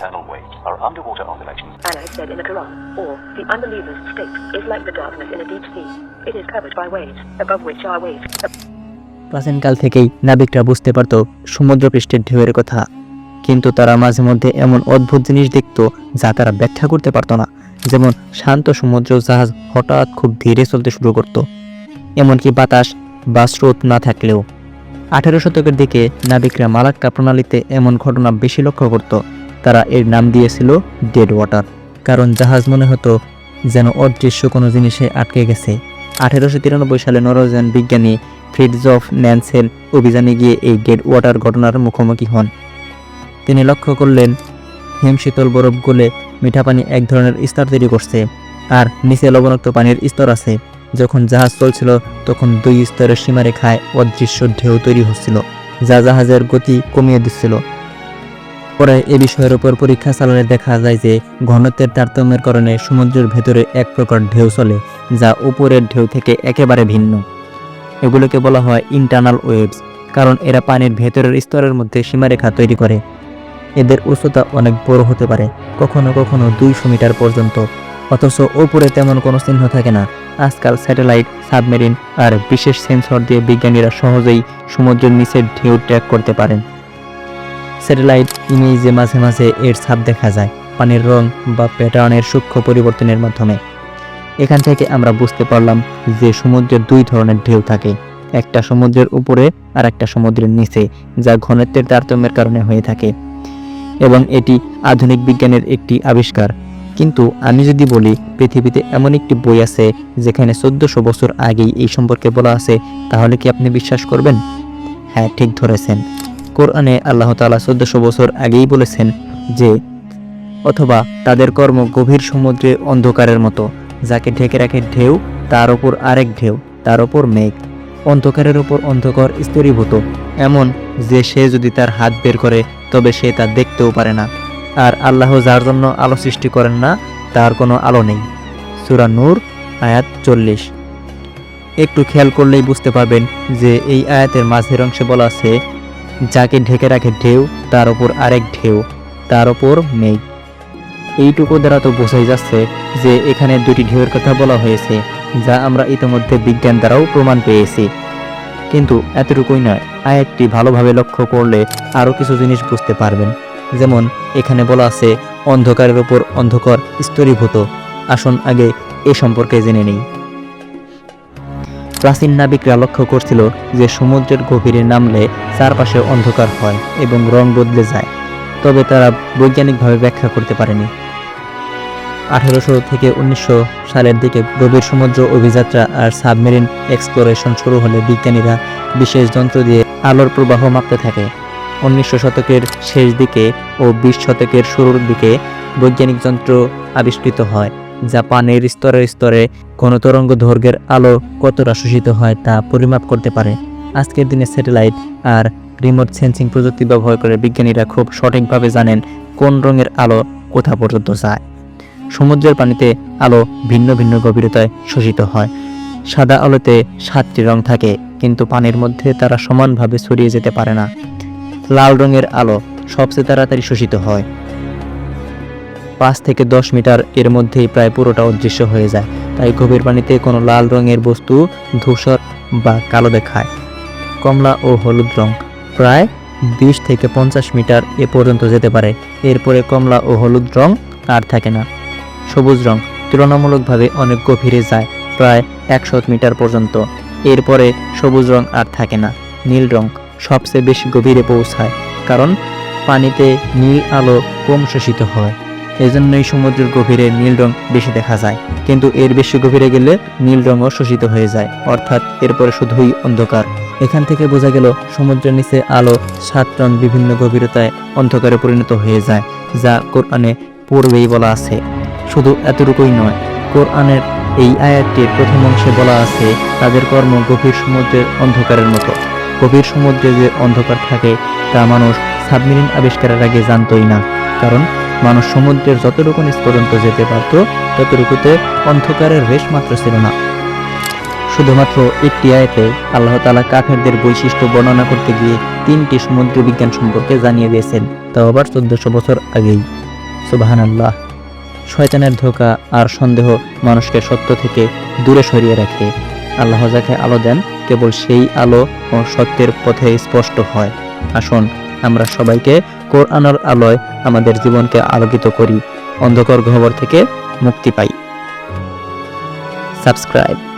eternal wait are underwater oscillations Allah said in the Quran, or the unbeliever's state is like the darkness in a deep sea. It is covered by waves, above which are waves. প্রাচীনকাল থেকেই নাবিকরা বুঝতে পারত সমুদ্রপৃষ্ঠের ঢেউয়ের কথা। কিন্তু তারা মাঝে মধ্যে এমন অদ্ভুত জিনিস দেখত যা তারা ব্যাখ্যা করতে পারত না। যেমন শান্ত সমুদ্র জাহাজ হঠাৎ খুব ধীরে চলতে শুরু করত। এমনকি বাতাস বা স্রোত না থাকলেও। আঠেরো শতকের দিকে নাবিকরা মালাক্কা প্রণালীতে এমন ঘটনা বেশি লক্ষ্য করত। তারা এর নাম দিয়েছিল ডেড ওয়াটার কারণ জাহাজ মনে হতো যেন অদৃশ্য কোনো জিনিসে আটকে গেছে। আঠেরোশো তিরানব্বই সালে নরওয়েজিয়ান বিজ্ঞানী ফ্রিডজ অফ ন্যানসেন অভিযানে গিয়ে এই ডেড ওয়াটার ঘটনার মুখোমুখি হন। তিনি লক্ষ্য করলেন হিমশীতল বরফ গলে মিঠা পানি এক ধরনের স্তর তৈরি করছে আর নিচে লবণাক্ত পানির স্তর আছে। যখন জাহাজ চলছিল, তখন দুই স্তরের সীমারেখায় অদৃশ্য ঢেউ তৈরি হচ্ছিল, যা জাহাজের গতি কমিয়ে দিচ্ছিল। পরে এ বিষয়ের উপর পরীক্ষা চালালে দেখা যায় যে ঘনত্বের তারতম্যের কারণে সমুদ্রের ভেতরে এক প্রকার ঢেউ চলে, যা উপরের ঢেউ থেকে একেবারে ভিন্ন। এগুলোকে বলা হয় ইন্টারনাল ওয়েভস কারণ এরা পানির ভেতরের স্তরের মধ্যে সীমারেখা তৈরি করে। এদের উচ্চতা অনেক বড় হতে পারে, কখনো কখনো দুইশো মিটার পর্যন্ত। অথচ ওপরে তেমন কোনো চিহ্ন থাকে না। আজকাল স্যাটেলাইট, সাবমেরিন আর বিশেষ সেন্সর দিয়ে বিজ্ঞানীরা সহজেই সমুদ্রের নিচের ঢেউ ট্র্যাক করতে পারেন। স্যাটেলাইট ইমেজে মাঝে মাঝে এর ছাপ দেখা যায়, পানির রং বা প্যাটার্নের সূক্ষ্ম পরিবর্তনের মাধ্যমে। এখান থেকে আমরা বুঝতে পারলাম যে সমুদ্রের দুই ধরনের ঢেউ থাকে, একটা সমুদ্রের উপরে আর একটা সমুদ্রের নিচে, যা ঘনত্বের তারতম্যের কারণে হয়ে থাকে। এবং এটি আধুনিক বিজ্ঞানের একটি আবিষ্কার। কিন্তু আমি যদি বলি, পৃথিবীতে এমন একটি বই আছে, যেখানে চোদ্দশো বছর আগেই এই সম্পর্কে বলা আছে, তাহলে কি আপনি বিশ্বাস করবেন? হ্যাঁ ঠিক ধরেছেন। কোরআনে আল্লাহ তাআলা চোদ্দশো বছর আগেই বলেছেন যে, অথবা তাদের কর্ম গভীর সমুদ্রে অন্ধকারের মতো, যাকে ঢেকে রাখে ঢেউ, তার ওপর আরেক ঢেউ, তার ওপর মেঘ। অন্ধকারের ওপর অন্ধকার স্তরীভূত এমন যে সে যদি তার হাত বের করে, তবে সে তা দেখতেও পারে না। আর আল্লাহ যার জন্য আলো সৃষ্টি করেন না, তার কোনো আলো নেই। সুরা নূর, আয়াত চল্লিশ। একটু খেয়াল করলেই বুঝতে পারবেন যে, এই আয়াতের মাঝের অংশে বলা আছে যাকে ঢেকে রাখে ঢেউ, তার ওপর আরেক ঢেউ, তার ওপর মেঘ। এইটুকু দ্বারা তো বোঝাই যাচ্ছে যে এখানে দুটি ঢেউয়ের কথা বলা হয়েছে, যা আমরা ইতিমধ্যে বিজ্ঞান দ্বারাও প্রমাণ পেয়েছি। কিন্তু এতটুকুই নয় আয়াতটি ভালোভাবে লক্ষ্য করলে আরও কিছু জিনিস বুঝতে পারবেন। যেমন, এখানে বলা আছে, অন্ধকারের ওপর অন্ধকার স্তরীভূত। আসুন আগে এ সম্পর্কে জেনে নেই। প্রাচীন নাবিকরা লক্ষ্য করছিল যে সমুদ্রের গভীরে নামলে চারপাশে অন্ধকার হয় এবং রং বদলে যায়। তবে তারা বৈজ্ঞানিকভাবে ব্যাখ্যা করতে পারেনি। আঠেরোশো থেকে উনিশশো সালের দিকে গভীর সমুদ্র অভিযাত্রা আর সাবমেরিন এক্সপ্লোরেশন শুরু হলে বিজ্ঞানীরা বিশেষ যন্ত্র দিয়ে আলোর প্রবাহ মাপতে থাকে। উনিশশো শতকের শেষ দিকে ও বিশ শতকের শুরুর দিকে বৈজ্ঞানিক যন্ত্র আবিষ্কৃত হয়। যা পানির স্তরে স্তরে তরঙ্গ দৈর্ঘ্যের আলো কতটা শোষিত হয় তা পরিমাপ করতে পারে। আজকের দিনে স্যাটেলাইট আর রিমোট সেন্সিং প্রযুক্তি ব্যবহার করে বিজ্ঞানীরা খুব সঠিকভাবে জানেন কোন রঙের আলো কোথা পর্যন্ত যায়। সমুদ্রের পানিতে আলো ভিন্ন ভিন্ন গভীরতায় শোষিত হয়। সাদা আলোতে সাতটি রং থাকে, কিন্তু পানির মধ্যে তারা সমানভাবে ছড়িয়ে যেতে পারে না। লাল রঙের আলো সবচেয়ে তাড়াতাড়ি শোষিত হয়। পাঁচ থেকে দশ মিটার এর মধ্যেই প্রায় পুরোটা অদৃশ্য হয়ে যায়। তাই গভীর পানিতে কোনো লাল রঙের বস্তু, ধূসর বা কালো দেখায়। কমলা ও হলুদ রং প্রায় বিশ থেকে পঞ্চাশ মিটার এ পর্যন্ত যেতে পারে। এরপরে কমলা ও হলুদ রং আর থাকে না। সবুজ রং তুলনামূলকভাবে অনেক গভীরে যায়, প্রায় একশো মিটার পর্যন্ত। এরপরে সবুজ রং আর থাকে না। নীল রং সবচেয়ে বেশি গভীরে পৌঁছায়, কারণ পানিতে নীল আলো কম শোষিত হয়। এজন্যই সমুদ্রের গভীরে নীল রং বেশি দেখা যায়। কিন্তু এর বেশি গভীরে গেলে নীল রঙও শোষিত হয়ে যায়। অর্থাৎ এরপরে শুধুই অন্ধকার। এখান থেকে বোঝা গেল, সমুদ্রের নিচে আলো সাত রং বিভিন্ন গভীরতায় অন্ধকারে পরিণত হয়ে যায়, যা কোরআনে পূর্বেই বলা আছে। শুধু এতটুকুই নয়, কোরআনের এই আয়াতটির প্রথম অংশে বলা আছে, তাদের কর্ম গভীর সমুদ্রের অন্ধকারের মতো। গভীর সমুদ্রে যে অন্ধকার থাকে, তা মানুষ সাবমেরিন আবিষ্কারের আগে জানতই না। কারণ মানুষ সমুদ্রের যতটুকু নিচ পর্যন্ত যেতে পারত, ততটুকুতে অন্ধকারের রেশ মাত্র ছিল না। শুধুমাত্র একটি আয়তে আল্লাহ তালা কাফেরদের বৈশিষ্ট্য বর্ণনা করতে গিয়ে তিনটি সমুদ্র বিজ্ঞান সম্পর্কে জানিয়ে দিয়েছেন। তাও আবার চোদ্দশো বছর আগেই। সুবাহান আল্লাহ শয়তানের ধোকা আর সন্দেহ মানুষকে সত্য থেকে দূরে সরিয়ে রাখে। আল্লাহ যাকে আলো দেন, কেবল সেই আলো ও সত্যের পথে স্পষ্ট হয়। আসুন, আমরা সবাইকে কোরআনার আলোয় আমাদের জীবনকে আলোকিত করি। অন্ধকার ঘবর থেকে মুক্তি পাই। সাবস্ক্রাইব।